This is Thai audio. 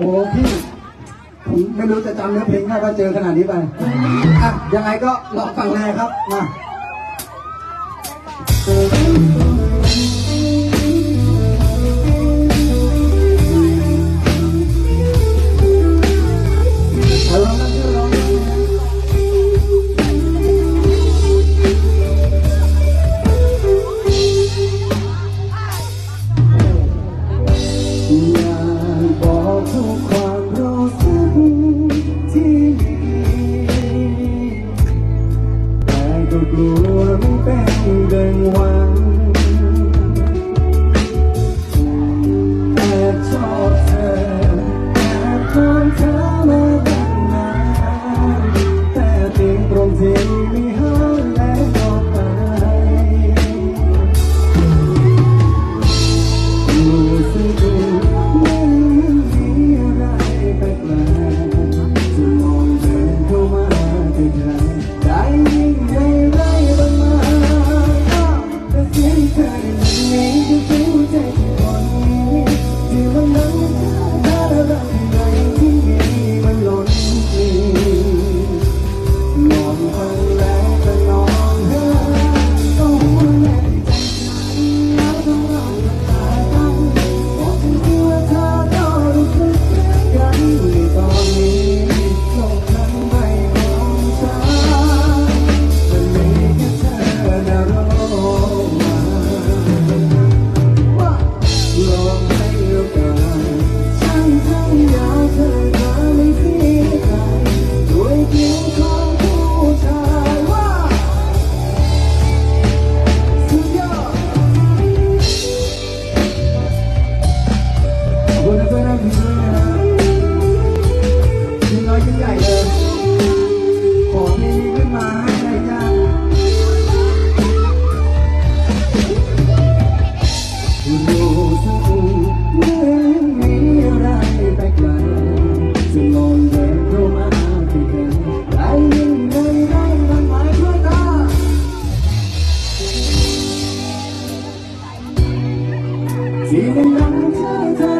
โอ้พี่ผมไม่รู้จะจำเนื้อเพลงได้ว่าเจอขนาดนี้ไปอะยังไงก็ลอฟังเลยครับมา รู้สึกเหมือนมีอะไรแปลกใจะลองเดินเข้ามาที่กันไร้ยินในร่ามันมายเพื่อตาที่วันนั้น